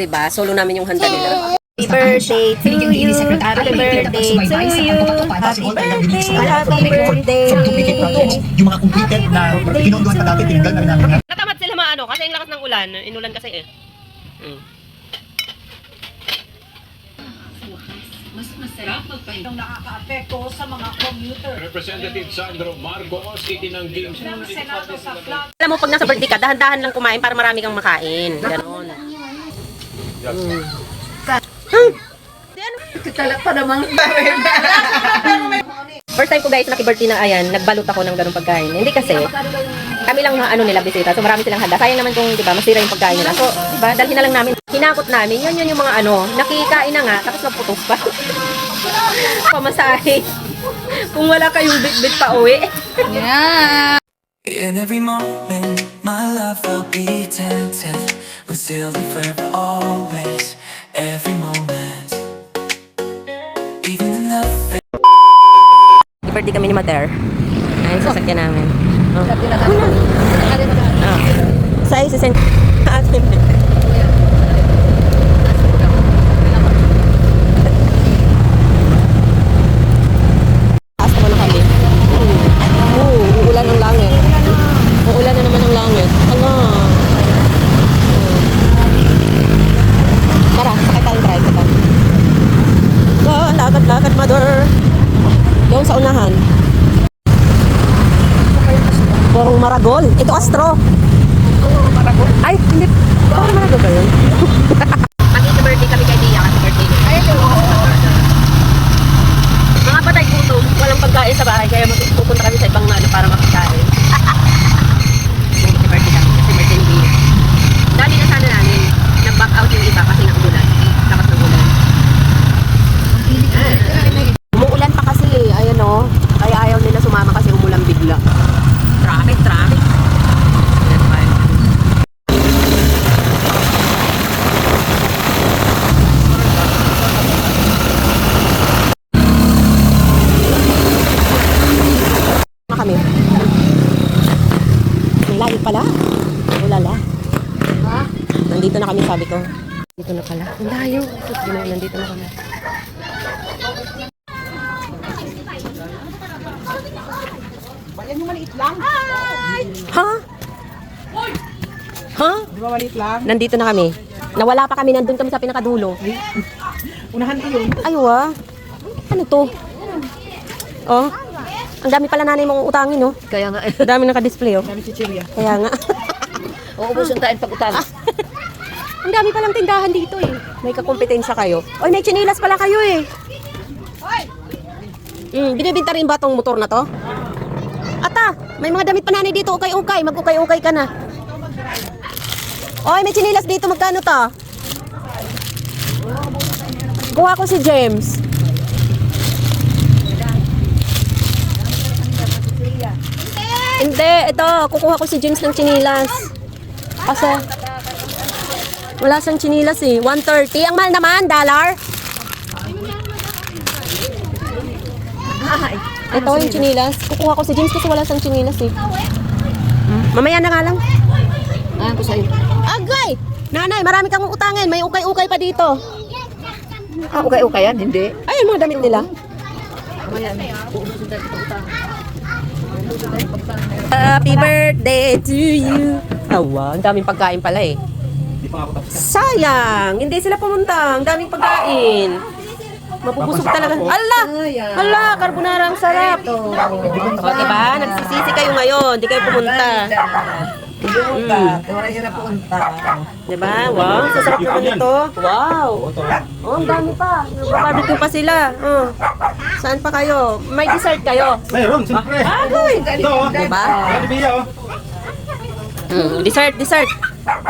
'di ba? Solo namin yung handa nila. Happy birthday to you. Happy birthday to you. Happy birthday. Happy birthday. Yung mga completed na pinunduan pa dati, tinanggal na namin. Natamad sila maano kasi ang lakas ng ulan. Inulan kasi eh. Mm. nakaka-apekto sa mga commuter. Representative Sandro Marcos itinanggi ng Senado sa flood Alam mo, pag nasa birthday ka, dahan-dahan lang kumain para marami kang makain. Ganon. Talag pa namang First time ko guys, naki-birthday na ayan, nagbalot ako ng ganong pagkain. Hindi kasi, kami lang ano nila bisita, so marami silang handa. Sayang naman kung, di ba, masira yung pagkain nila. So, di ba, dalhin na lang namin. Hinakot namin, yun yun yung mga ano, nakikain na nga, tapos naputos pa. Pamasahe. kung wala kayong bit-bit pa uwi. In every moment, my love will be tempted, but still and forever always. Every moment, even in the birthday kami ni Mater. Ay, sasakyan namin. Oh. Oh. Sa isa sen atin. Taas naman na kami. Oo, uulan ang langit. Uulan na naman ang langit. Ano? Tara, sakay tayong tricycle. Go, lakad-lakad, mother. Doon sa unahan. Porong Maragol. Ito Astro. Ay, hindi. Porong Maragol ba yun? Happy birthday kami kay. Happy birthday. Mga patay gutom. Walang pagkain sa bahay. Kaya pupunta kami sa ibang ano para makakain. Happy birthday kami. Happy birthday ni. Dali na sana namin. Nag-back out yung iba kasi nakulan. Lakas ng ulan. Umuulan pa kasi, ayan o. Kaya ayaw nila sumama kasi umulan bigla. Traffic, traffic. Ayan pa. Na kami. Ang layo pala. Ulala. Ha? Nandito na kami, sabi ko. Dito na pala. Ang layo. Nandito na kami. Ha? Ha? Di ba maliit lang? Nandito na kami. Nawala pa kami, nandun kami sa pinakadulo. Unahan ko yun. Ayaw ah. Ano to? Oh. Ang dami pala nanay mong utangin, oh. Kaya nga, Ang dami naka-display, oh. Kami si. Kaya nga. uubusan tayo pag utang. Ang dami palang tindahan dito, eh. May kakompetensya kayo. Oy, may chinilas pala kayo, eh. Hmm, binibinta rin ba tong motor na to? Ata, may mga damit pa nanay dito, ukay-ukay. Mag-ukay-ukay ka na. Oy, may chinilas dito. Magkano to? Kuha ko si James. Hindi, ito. Kukuha ko si James ng chinilas. Kasi, wala siyang chinilas eh. 130. Ang mahal naman, dollar. Ito yung chinilas. Kukuha ko si James kasi wala siyang chinilas eh. Hmm? Mamaya na nga lang. Ayan ko sa'yo. Agay! Nanay, marami kang utangin. May ukay-ukay pa dito. Ah, okay-okay yan, hindi. Ay, yung mga damit nila. Tayo utang. Happy birthday to you. Awa, ang daming pagkain pala eh. Sayang, hindi sila pumunta. Ang daming pagkain. Mapupusog talaga. Ala! Ala, carbonara ang sarap. O, diba? Nagsisisi kayo ngayon. Hindi kayo pumunta. Punta. Wala siya na punta. Diba? Wow, sasarap naman ito. Wow. Oh, ang dami pa. Barbecue pa sila. Oh. Saan pa kayo? May dessert kayo. Mayroon, siyempre. Agoy! Ito, oh. Diba? Ano oh. Mm, dessert, dessert.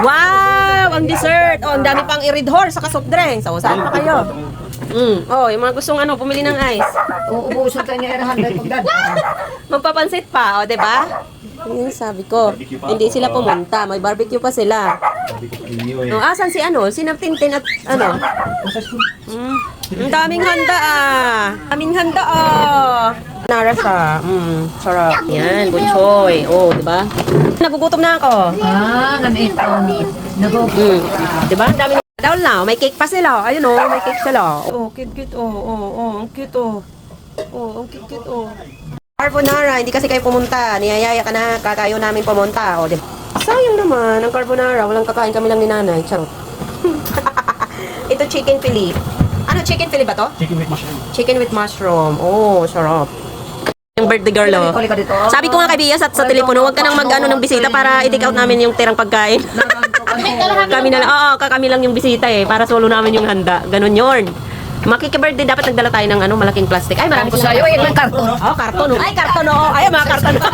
Wow! Ang dessert! Oh, ang dami pang irid horse sa soft drinks. So, saan pa kayo? Mm. Oh, yung mga gustong ano, pumili ng ice. Uubusan tayo niya erahan tayo pagdad. Magpapansit pa, oh, 'di ba? Yun sabi ko. Hindi sila pumunta, may barbecue pa sila. No, asan si ano? Si Tintin at ano? Mm. Ang daming handa ah. Daming handa ah. Nara siya. Mm, sarap. Yan, butchoy. Oh, 'di ba? Nagugutom na ako. Ah, ganito. Nago. Mm. 'Di ba? Ang dami Daw lang, may cake pa sila. Ayun oh, may cake sila. Oh, cute cute oh, oh, oh, ang cute oh. Oh, ang cute cute oh. Carbonara, hindi kasi kayo pumunta. Niyayaya ka na, kakayo namin pumunta. O, di ba? Sayang naman, ang carbonara. Walang kakain kami lang ni nanay. Charot. Ito chicken fillet. Ano, chicken fillet ba to? Chicken with mushroom. Chicken with mushroom. Oh, sarap. Yung birthday girl, oh. Sabi ko nga kay Bia sa, sa telepono, huwag ka nang mag-ano ng bisita para i-take out namin yung tirang pagkain. kami na lang, oo, kami lang yung bisita eh, para solo namin yung handa. Ganun yun. Makiki-birthday, dapat nagdala tayo ng ano, malaking plastic. Ay, marami Ko sa'yo, eh, may karton. Oh, karton. oh. Ay, karton, oo. Ay, mga karton.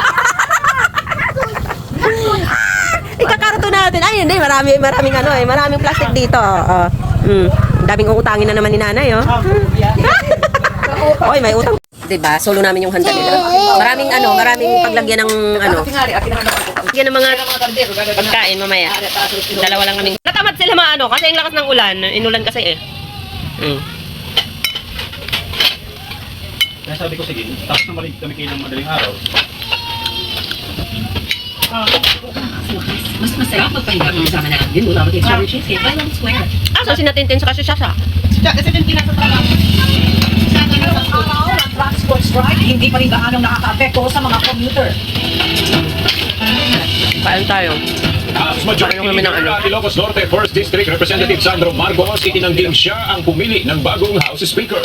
Ikakarton natin. Ay, hindi. Marami, maraming ano eh. Maraming plastic dito. Oh. Mm. Daming uutangin na naman ni nanay, oh. Oy, may utang. 'Di ba? Solo namin yung handa nila. Maraming ano, maraming paglagyan ng ano. Yan ang mga pagkain mamaya. Dalawa lang kami. Natamad sila maano kasi ang lakas ng ulan. Inulan kasi eh. Mm. Kaya sabi ko, sige, tapos na malig kami kayo ng madaling araw. Mas masarap magpahinga kung kasama natin. Mula mag-extra cheesecake. Why not square? Ah, so sinatintin sa kasyasya. Kasi din. Sa araw ng transport strike, hindi pa rin gaanong nakaka-apekto sa mga commuter. Kain tayo. House Majority ng Leader ano. at Ilocos Norte 1st District Representative Sandro Marcos itinangging siya ang pumili ng bagong House Speaker.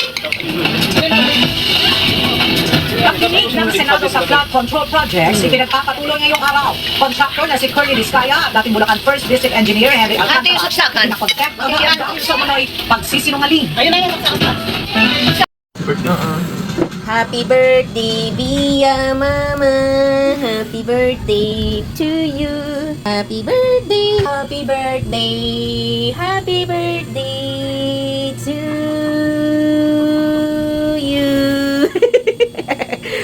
Nakinig ng Senado sa flood control projects, ipinagpapatuloy ngayong araw. Contractor na si Curly Discaya at dating Bulacan 1st District Engineer Henry Alcantara. Ate, yung saksakan. Pinakontek ang hanggang sa manoy pagsisinungaling. Ayun na yun. Happy birthday, Bia Mama. Happy birthday to you. Happy birthday, happy birthday, happy birthday to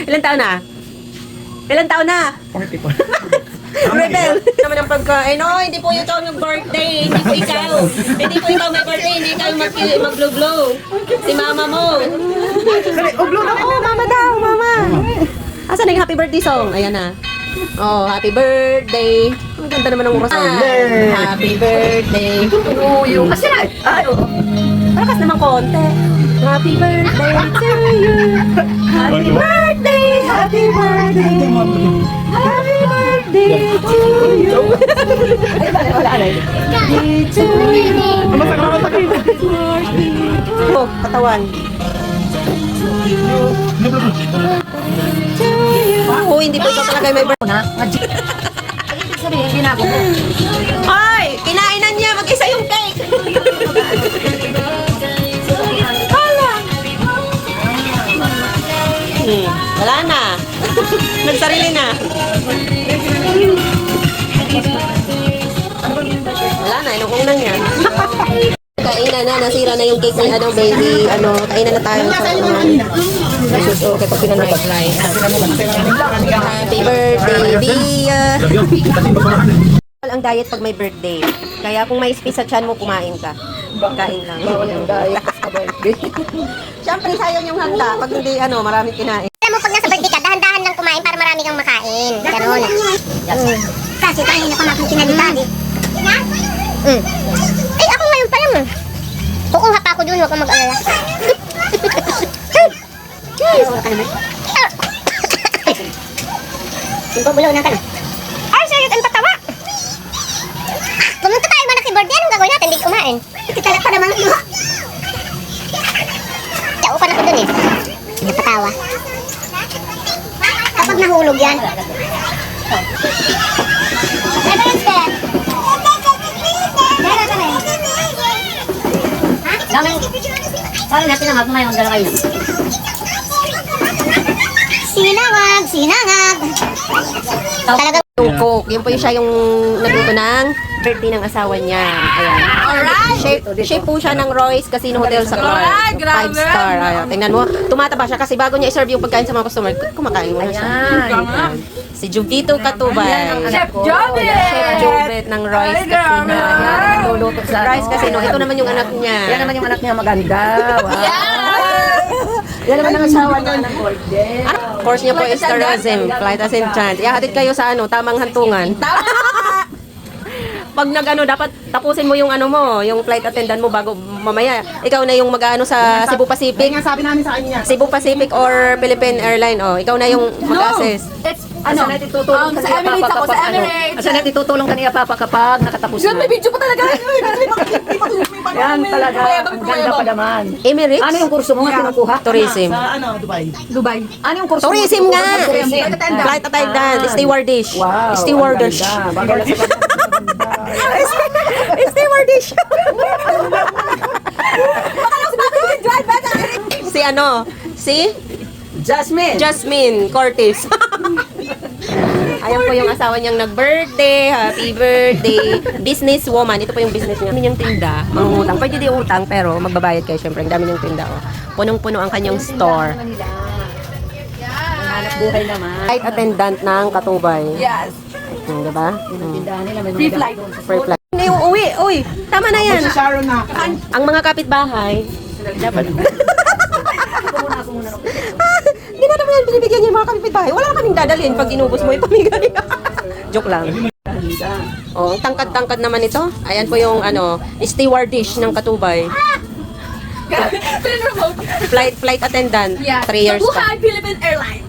Ilan taon na? Ilan taon na? 44. Rebel. naman ang pagkain. No, hindi po ikaw yung birthday. Hindi po ikaw. hindi po ikaw may birthday. Hindi ikaw yung mag- mag-glow-glow. Si mama mo. Uglo na Oo, mama daw, mama. Asa na yung happy birthday song? Ayan na. Oh, happy birthday. Ang ganda naman ng oras. Happy birthday. Yung kasi na. Ay, oo. Malakas naman konti. Happy birthday to you. Happy birthday, happy birthday. Happy birthday to you. Ay, wala na. Birthday to you. Oh, katawan. Oh, hindi po ito talaga may birthday. Na, nga Ibig sabihin, binago mo. Ay! Nagsarili na. Wala na, inuong na niya. Kainan na, nasira na yung cake ni ano, baby. Ano, kainan na tayo sa mga nasuso kay pag pinanay. Happy birthday, Bia! ang diet pag may birthday. Kaya kung may space sa tiyan mo, kumain ka. Kain lang. Bawal ang diet sa birthday. Siyempre, sayang yung handa. Pag hindi, ano, maraming kinain. Alam mo, pag nasa birthday marami kang makain. Ganon. Mm. Kasi tayo na kumakin kinalibali. Mm. Ay, ako ngayon pa lang. eh. Kukuha pa ako dun, huwag kang mag-alala. Na ka na. Ay, serious, ang tatawa. Pumunta tayo ba na kay birthday? Anong gagawin natin? Hindi kumain. Ikitalak pa naman. Tao pa na ko dun eh. Napatawa. Kapag nahulog yan. Sabi natin na nga, kumain ang dala kayo. Sinangag, sinangag. Talagang Cook. Yun po yung siya yung nagluto ng birthday ng asawa niya. Ayan. Alright! Chef, chef po siya ng Royce Casino Hotel sa Clark. Alright, Five star. Ayan. Tingnan mo. Tumataba siya kasi bago niya i-serve yung pagkain sa mga customer, kumakain mo na siya. Ayan. Si Jubito Katubay. Chef Jobit! Chef Jubit ng Royce Casino. Ayan. Nagluluto sa Royce Casino. Ito naman yung anak niya. Yan naman yung anak niya maganda. Wow. Yan naman ang asawa niya ng golden. Ano? Course niya po is tourism, flight attendant. Ihahatid kayo sa ano, tamang hantungan. Pag nag-ano, dapat tapusin mo yung ano mo, yung flight attendant mo bago mamaya. Ikaw na yung mag-ano sa Cebu Pacific. Kaya nga sabi namin sa kanya. Cebu Pacific or Philippine Airline, oh. Ikaw na yung mag-assess. It's, ano, um, sa Emirates ako, sa Emirates. Asa na tutulong kaniya papa kapag nakatapos Yun, may video pa talaga. Yan talaga. Ang ganda pa naman. Emirates? Ano yung kurso mo nga kinukuha? Tourism. Sa ano, Dubai. Dubai. Ano yung kurso mo? Tourism nga! Flight attendant, stewardess. Wow. Stewardess. ang ganda. Bagay lang sa Stewardess. si ano? Si Jasmine. Jasmine Cortez. Ayan po yung asawa niyang nag-birthday. Happy birthday. Businesswoman. Ito po yung business niya. Dami niyang tinda. Mangungutang. Pwede di utang, pero magbabayad kayo syempre. Ang dami niyang tinda. Oh. Punong-puno ang kanyang store. Hanap buhay naman. Flight attendant ng Katubay. Yes. Hmm, diba? Hmm. Free flight. Free flight. Hindi uwi. Uy, tama na yan. Ang mga kapitbahay, dapat... Hindi na naman yan binibigyan niya yung mga kapitbahay. Wala na kaming dadalhin pag inubos mo ipamigay. Joke lang. Oh, ang tangkad-tangkad naman ito. Ayan po yung ano, stewardess ng Katubay. Flight flight attendant. Yeah. 3 years pa. Mabuhay Philippine Airlines.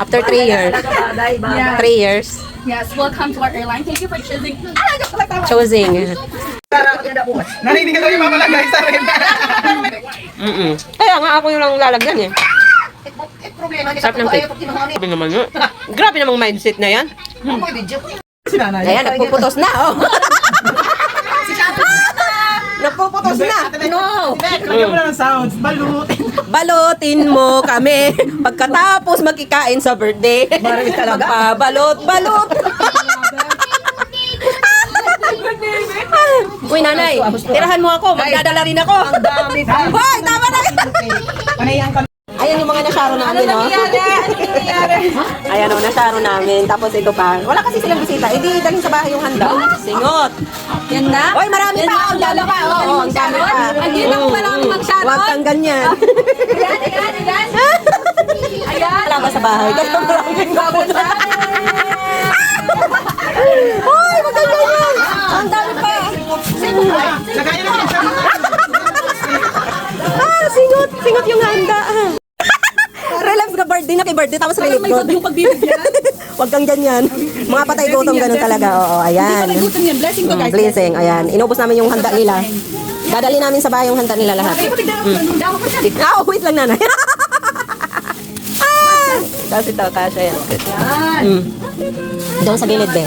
After 3 years. bagay, bagay. Yeah. 3 years. Yes, welcome to our airline. Thank you for choosing. Ah. Choosing. Narinig ka yung mamalagay sa rin. Mm Kaya nga ako yung lang lalagyan eh. Sarap ng cake. Grabe naman yun. Grabe namang mindset na yan. Si nanay. Ayan, nagpuputos na, oh. nagpuputos na. No. Lagyan mo na ng sounds. Balutin. Balutin mo kami pagkatapos magkikain sa birthday. Marami talaga. Magpabalot, balot. Uy, nanay, tirahan mo ako. Magdadala rin ako. Ang dami. Hoy, tama na. Panayan ka. Ayan yung mga nasyaro namin, no? Ayan o, nasyaro namin. Tapos ito pa. Wala kasi silang bisita. Hindi, dalhin sa bahay yung handa. Singot. Yan na. Hoy, marami pa. Ang dami pa. Oo, ang dami pa. Andito ako pa lang mag-sharon. Huwag kang ganyan. Ayan, ayan, ayan. Ayan. Wala sa bahay? Kasi maraming babot. Hoy, wag kang ganyan. Ang dami pa. Natin sa Ah, singot. Singot yung handa. Ah. Birthday na kay birthday tapos relate May yung pagbibigyan. Huwag kang ganyan. Mga patay gutom ganun talaga. Oo, ayan. Gutom yan. Blessing to Mm, guys. blessing. Ayan. Inubos namin yung handa nila. Dadali namin sa bahay yung handa nila lahat. Ay, siya. Ah, oh, wait lang nanay. ah! Kasi ito, kasha yan. Mm. Doon sa gilid, be.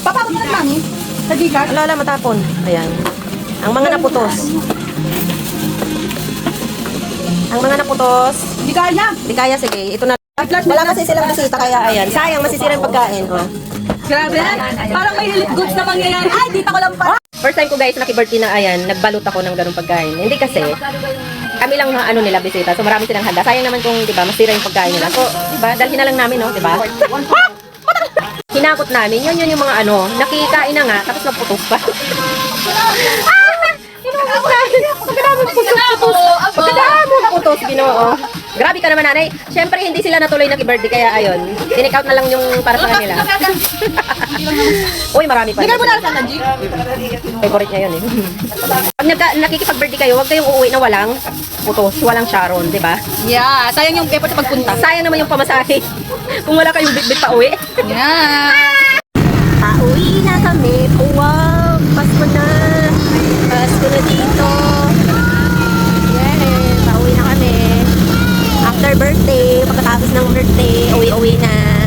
Papakot mo na lang eh. Sa gigas. Wala, wala, matapon. Ayan. Ang mga naputos. Ang mga naputos. Hindi kaya. Di kaya, sige. Ito na. Wala kasi silang bisita, kaya ayan. Sayang, masisira yung pagkain. Oh. Grabe. Parang may relief goods na mangyayari. Ay, dito ko lang pa. First time ko guys, nakibirthday na ayan, nagbalot ako ng ganung pagkain. Hindi kasi, kami lang ha, ano nila bisita. So marami silang handa. Sayang naman kung, di ba, masira yung pagkain nila. So, di ba, dalhin na lang namin, no, di ba? Hinakot namin, yun yun yung mga ano, nakikain na nga, tapos nagputos pa. ah! Hinakot namin. Pagkadami putos-putos. Pagkadami putos, ginoo. Grabe ka naman, nanay. Siyempre, hindi sila natuloy nag-birthday, kaya ayun. Tinake out na lang yung para sa kanila. Uy, marami pa. Bigay mo na lang sa. Favorite niya yun eh. Pag nagka, nakikipag-birthday kayo, huwag kayong uuwi na walang putos, walang Sharon, di ba? Yeah, sayang yung effort sa pagpunta. Sayang naman yung pamasahe. Kung wala kayong bit-bit pa uwi. Yeah. Pauwi na kami. Wow! Pasko na. Pasko na dito. Yes! Pauwi na kami. After birthday, pagkatapos ng birthday, uwi-uwi na.